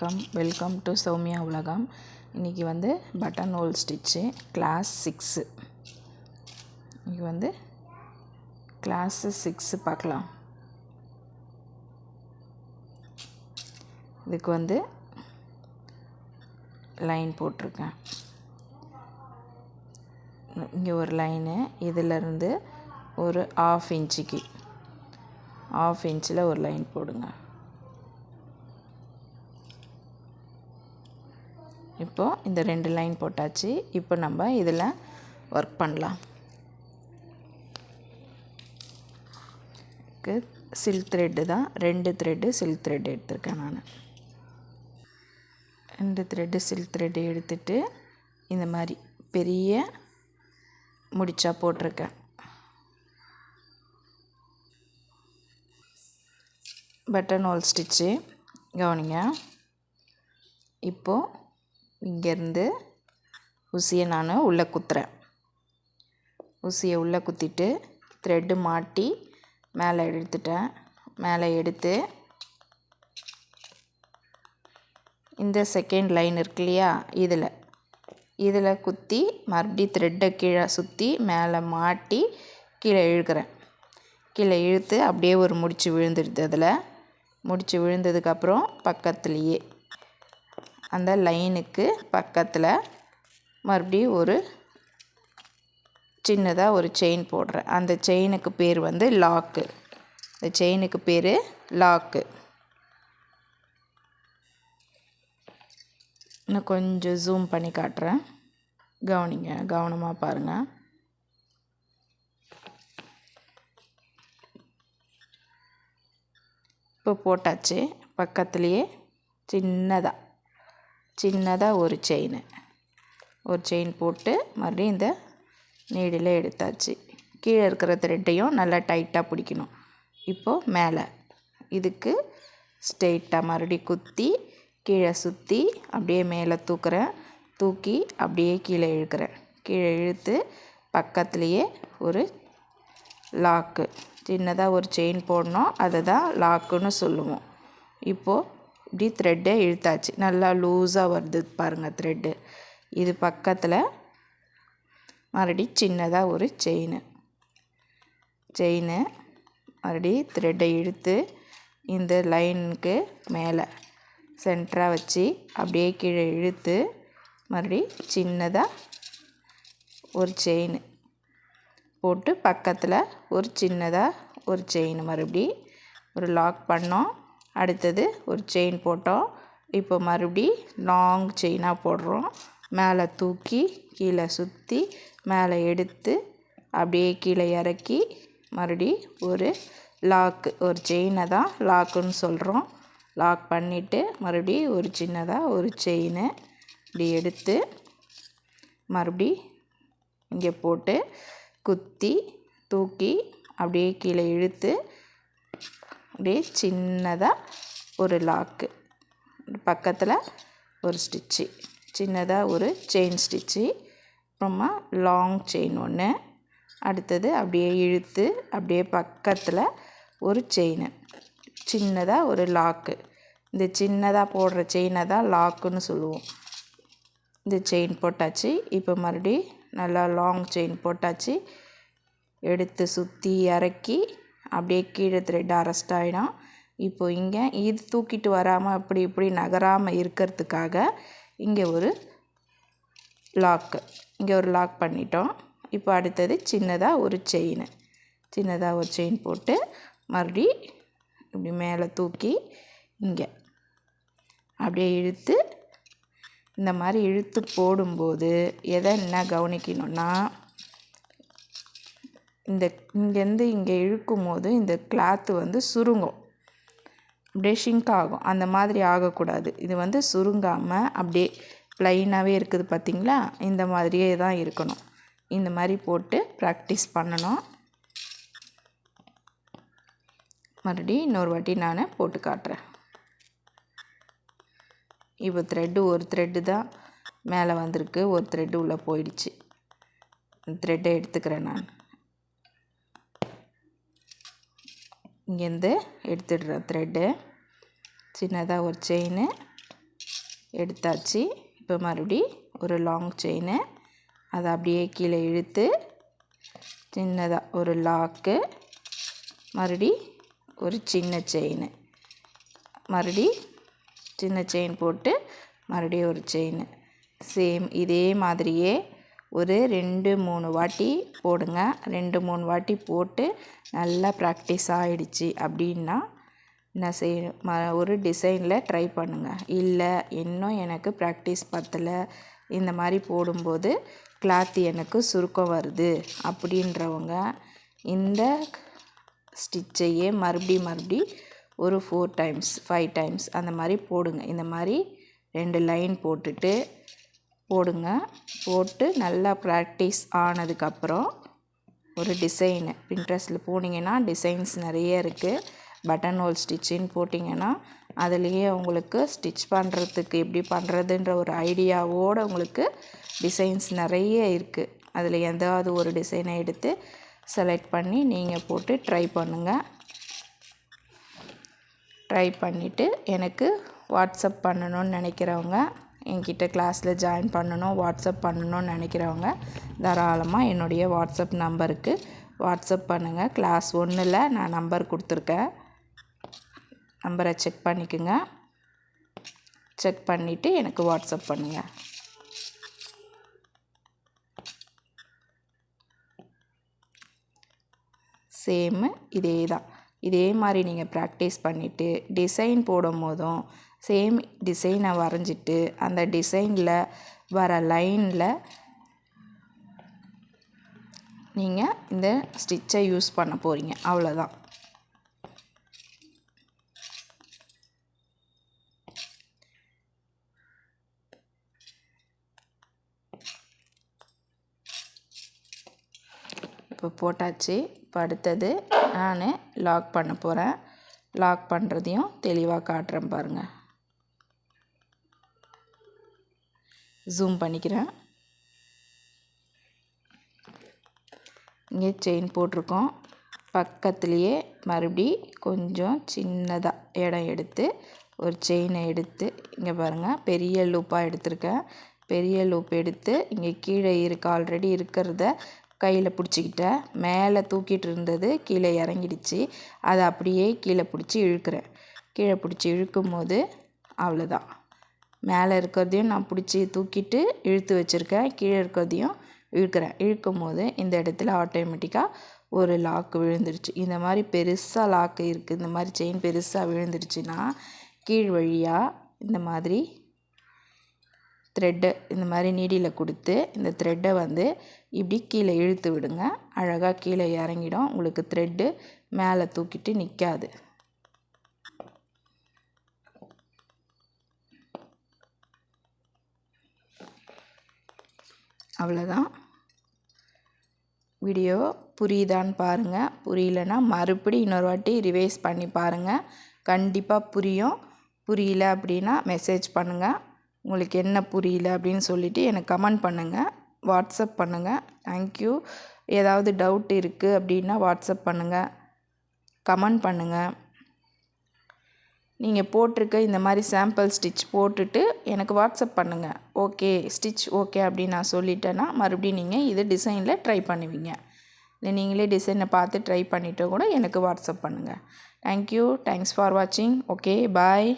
வணக்கம். Welcome to Soumya உலகம் இன்றைக்கி வந்து button hole stitch class six இன்றைக்கி வந்து கிளாஸு சிக்ஸு பார்க்கலாம். இதுக்கு வந்து லைன் போட்டிருக்கேன். இங்கே ஒரு லைனு இதிலருந்து ஒரு ஆஃப் இன்ச்சுக்கு ஆஃப் இன்ச்சில் ஒரு லைன் போடுங்க. இப்போது இந்த ரெண்டு லைன் போட்டாச்சு. இப்போ நம்ம இதில் ஒர்க் பண்ணலாம். சில்க் த்ரெட்டு தான். ரெண்டு த்ரெட்டு சில்க் த்ரெட் எடுத்திருக்கேன் நான். ரெண்டு த்ரெட்டு சில்க் த்ரெட்டு எடுத்துட்டு இந்த மாதிரி பெரிய முடிச்சா போட்டிருக்கேன். பட்டன் ஹோல் ஸ்டிச்சு கவனிங்க. இப்போது இங்கேருந்து ஊசியை நான் உள்ளே குத்துறேன். ஊசியை உள்ளே குத்திட்டு த்ரெட்டு மாட்டி மேலே எடுத்துட்டேன் மேலே எடுத்து இந்த செகண்ட் லைன் இருக்கு இல்லையா? இதில். இதில் குத்தி மறுபடி த்ரெட்டை கீழே சுற்றி மேலே மாட்டி கீழே இழுக்கிறேன். கீழே இழுத்து அப்படியே ஒரு முடிச்சு விழுந்துடுது அதில். முடிச்சு விழுந்ததுக்கப்புறம் பக்கத்துலேயே. அந்த லைனுக்கு பக்கத்தில் மறுபடியும் ஒரு சின்னதாக ஒரு செயின் போடுறேன். அந்த செயினுக்கு பேர் வந்து லாக்கு இந்த செயினுக்கு பேர் லாக்கு இன்னும் கொஞ்சம் ஜூம் பண்ணி காட்டுறேன். கவனிங்க கவனமாக பாருங்கள் இப்போ போட்டாச்சு. பக்கத்துலேயே சின்னதாக சின்னதாக ஒரு செயின் ஒரு செயின் போட்டு மறுபடியும் இந்த நீடில் எடுத்தாச்சு. கீழே இருக்கிற த்ரெட்டையும் நல்லா டைட்டாக பிடிக்கணும். இப்போது மேலே. இதுக்கு ஸ்ட்ரெயிட்டாக மறுபடியும் குத்தி கீழே சுற்றி அப்படியே மேலே தூக்குறேன். தூக்கி அப்படியே கீழே இழுக்கிறேன். கீழே இழுத்து பக்கத்துலேயே ஒரு லாக்கு சின்னதாக ஒரு செயின் போடணும். அதை தான் லாக்குன்னு சொல்லுவோம். இப்போது இப்படி த்ரெட்டை இழுத்தாச்சு. நல்லா லூஸாக வருது பாருங்கள் த்ரெட்டு இது பக்கத்தில் மறுபடி சின்னதாக ஒரு செயின் செயின் மறுபடி த்ரெட்டை இழுத்து இந்த லைனுக்கு மேலே சென்டராக வச்சு அப்படியே கீழே இழுத்து மறுபடி சின்னதாக ஒரு செயின் போட்டு பக்கத்தில் ஒரு சின்னதாக ஒரு செயின் மறுபடி ஒரு லாக் பண்ணோம். அடுத்தது ஒரு செயின் போட்டோம். இப்போ மறுபடி லாங் செயினாக போடுறோம். மேலே தூக்கி கீழே சுற்றி மேலே எடுத்து அப்படியே கீழே இறக்கி மறுபடி ஒரு லாக்கு ஒரு செயினை தான் லாக்குன்னு சொல்கிறோம் லாக் பண்ணிவிட்டு மறுபடி ஒரு சின்னதாக ஒரு செயினை இப்படி எடுத்து மறுபடி இங்கே போட்டு குத்தி தூக்கி அப்படியே கீழே இழுத்து அப்படியே சின்னதாக ஒரு லாக்கு பக்கத்தில் ஒரு ஸ்டிச்சு சின்னதாக ஒரு செயின் ஸ்டிச்சு அப்புறமா லாங் செயின் ஒன்று அடுத்தது அப்படியே இழுத்து அப்படியே பக்கத்தில் ஒரு செயின் சின்னதாக ஒரு லாக்கு இந்த சின்னதாக போடுற செயினை தான் லாக்குன்னு சொல்லுவோம். இந்த செயின் போட்டாச்சு. இப்போ மறுபடி நல்லா லாங் செயின் போட்டாச்சு. எடுத்து சுற்றி இறக்கி அப்படியே கீழே த்ரெட் அரெஸ்ட் ஆகிடும் இப்போது இங்கே இது தூக்கிட்டு வராமல் அப்படி இப்படி நகராமல் இருக்கிறதுக்காக இங்கே ஒரு லாக்கு இங்கே ஒரு லாக் பண்ணிட்டோம். இப்போ அடுத்தது சின்னதாக ஒரு செயின் சின்னதாக ஒரு செயின் போட்டு மறுபடி இப்படி மேலே தூக்கி இங்கே அப்படியே இழுத்து இந்த மாதிரி இழுத்து போடும்போது எதை என்ன கவனிக்கணும்னா இந்த இங்கேருந்து இங்கே இழுக்கும் போது இந்த கிளாத்து வந்து சுருங்கும். அப்படியே ஷிங்க் ஆகும். அந்த மாதிரி ஆகக்கூடாது. இது வந்து சுருங்காமல் அப்படியே ப்ளைனாகவே இருக்குது பார்த்திங்களா? இந்த மாதிரியே தான் இருக்கணும். இந்த மாதிரி போட்டு ப்ராக்டிஸ் பண்ணணும். மறுபடியும் இன்னொரு வாட்டி நான் போட்டு காட்டுறேன். இப்போ த்ரெட்டு ஒரு த்ரெட்டு தான் மேலே வந்திருக்கு. ஒரு த்ரெட்டு உள்ளே போயிடுச்சு. த்ரெட்டை எடுத்துக்கிறேன் நான். இங்கேருந்து எடுத்துடுறேன் த்ரெட்டு சின்னதாக ஒரு செயின் எடுத்தாச்சு. இப்போ மறுபடி ஒரு லாங் செயினு அதை அப்படியே கீழே இழுத்து சின்னதாக ஒரு லாக்கு மறுபடி ஒரு சின்ன செயின் மறுபடி சின்ன செயின் போட்டு மறுபடியும் ஒரு செயின் சேம் இதே மாதிரியே ஒரு ரெண்டு மூணு வாட்டி போடுங்க. ரெண்டு மூணு வாட்டி போட்டு நல்லா ப்ராக்டிஸ் ஆகிடுச்சி அப்படின்னா நான் செய்யணும் ம ஒரு டிசைனில் ட்ரை பண்ணுங்கள் இல்லை இன்னும் எனக்கு ப்ராக்டிஸ் பத்தலை. இந்த மாதிரி போடும்போது கிளாத் எனக்கு சுருக்கம் வருது அப்படின்றவங்க இந்த ஸ்டிச்சையே மறுபடி மறுபடி ஒரு ஃபோர் டைம்ஸ் ஃபைவ் டைம்ஸ் அந்த மாதிரி போடுங்க. இந்த மாதிரி ரெண்டு லைன் போட்டுட்டு போடுங்க. போட்டு நல்லா ப்ராக்டிஸ் ஆனதுக்கப்புறம் ஒரு டிசைனு பின்ட்ரெஸ்ட்டில் போனீங்கன்னா டிசைன்ஸ் நிறைய இருக்குது பட்டன் ஹோல் ஸ்டிச்சின்னு போட்டிங்கன்னா அதுலேயே உங்களுக்கு ஸ்டிச் பண்ணுறதுக்கு எப்படி பண்ணுறதுன்ற ஒரு ஐடியாவோடு உங்களுக்கு டிசைன்ஸ் நிறைய இருக்குது அதில் எதாவது ஒரு டிசைனை எடுத்து செலக்ட் பண்ணி நீங்கள் போட்டு ட்ரை பண்ணுங்கள் ட்ரை பண்ணிவிட்டு எனக்கு வாட்ஸ்அப் பண்ணணும்னு நினைக்கிறவங்க என்கிட்ட கிளாஸில் ஜாயின் பண்ணணும் வாட்ஸ்அப் பண்ணணும்னு நினைக்கிறவங்க தாராளமாக என்னுடைய வாட்ஸ்அப் நம்பருக்கு வாட்ஸ்அப் பண்ணுங்கள் கிளாஸ் ஒன்றில் நான் நம்பர் கொடுத்துருக்கேன். நம்பரை செக் பண்ணிக்கோங்க. செக் பண்ணிவிட்டு எனக்கு வாட்ஸ்அப் பண்ணுங்கள் சேமு இதே தான் இதே மாதிரி நீங்கள் ப்ராக்டிஸ் பண்ணிவிட்டு டிசைன் போடும் போதும் சேம் டிசைனை வரைஞ்சிட்டு அந்த டிசைனில் வர லைனில் நீங்கள் இந்த ஸ்டிச்சை யூஸ் பண்ண போகிறீங்க அவ்வளோதான் இப்போ போட்டாச்சு. இப்போ அடுத்தது நான் லாக் பண்ண போகிறேன் லாக் பண்ணுறதையும் தெளிவாக காட்டுறேன் பாருங்கள் ஜூம் பண்ணிக்கிறேன். இங்கே செயின் போட்டிருக்கோம். பக்கத்துலேயே மறுபடி கொஞ்சம் சின்னதாக இடம் எடுத்து ஒரு செயினை எடுத்து இங்கே பாருங்கள் பெரிய லூப்பாக எடுத்திருக்கேன். பெரிய லூப் எடுத்து இங்கே கீழே இருக்க ஆல்ரெடி இருக்கிறத கையில் பிடிச்சிக்கிட்டேன். மேலே தூக்கிட்டு இருந்தது கீழே இறங்கிடுச்சு. அதை அப்படியே கீழே பிடிச்சி இழுக்கிறேன். கீழே பிடிச்சி இழுக்கும் போது அவ்வளோதான் மேலே இருக்கிறதையும் நான் பிடிச்சி தூக்கிட்டு இழுத்து வச்சுருக்கேன். கீழே இருக்கிறதையும் இழுக்கிறேன். இழுக்கும் போது இந்த இடத்துல ஆட்டோமேட்டிக்காக ஒரு லாக்கு விழுந்துருச்சு. இந்த மாதிரி பெருசாக லாக்கு இருக்குது இந்த மாதிரி செயின் பெருசாக விழுந்துருச்சுன்னா கீழ் வழியாக இந்த மாதிரி த்ரெட்டை இந்த மாதிரி நீடியில் கொடுத்து இந்த த்ரெட்டை வந்து இப்படி கீழே இழுத்து விடுங்க. அழகாக கீழே இறங்கிடும். உங்களுக்கு த்ரெட்டு மேலே தூக்கிட்டு நிற்காது அவ்வளோதான். வீடியோ புரியுதான்னு பாருங்கள் புரியலன்னா மறுபடி இன்னொரு வாட்டி ரிவைஸ் பண்ணி பாருங்கள் கண்டிப்பாக புரியும். புரியல அப்படின்னா மெசேஜ் பண்ணுங்கள் உங்களுக்கு என்ன புரியல அப்படின்னு சொல்லிவிட்டு எனக்கு கமெண்ட் பண்ணுங்கள் வாட்ஸ்அப் பண்ணுங்கள் தேங்க்யூ ஏதாவது டவுட் இருக்குது அப்படின்னா வாட்ஸ்அப் பண்ணுங்கள் கமெண்ட் பண்ணுங்கள் நீங்கள் போட்டிருக்க இந்த மாதிரி சாம்பிள் ஸ்டிச் போட்டுட்டு எனக்கு வாட்ஸ்அப் பண்ணுங்கள் ஓகே ஸ்டிச் ஓகே அப்படின்னு நான் சொல்லிட்டேன்னா மறுபடியும் நீங்கள் இது டிசைனில் ட்ரை பண்ணுவீங்க. இல்லை நீங்களே டிசைனை பார்த்து ட்ரை பண்ணிவிட்டு கூட எனக்கு வாட்ஸ்அப் பண்ணுங்கள் தேங்க்யூ தேங்க்ஸ் ஃபார் வாட்சிங் ஓகே பாய்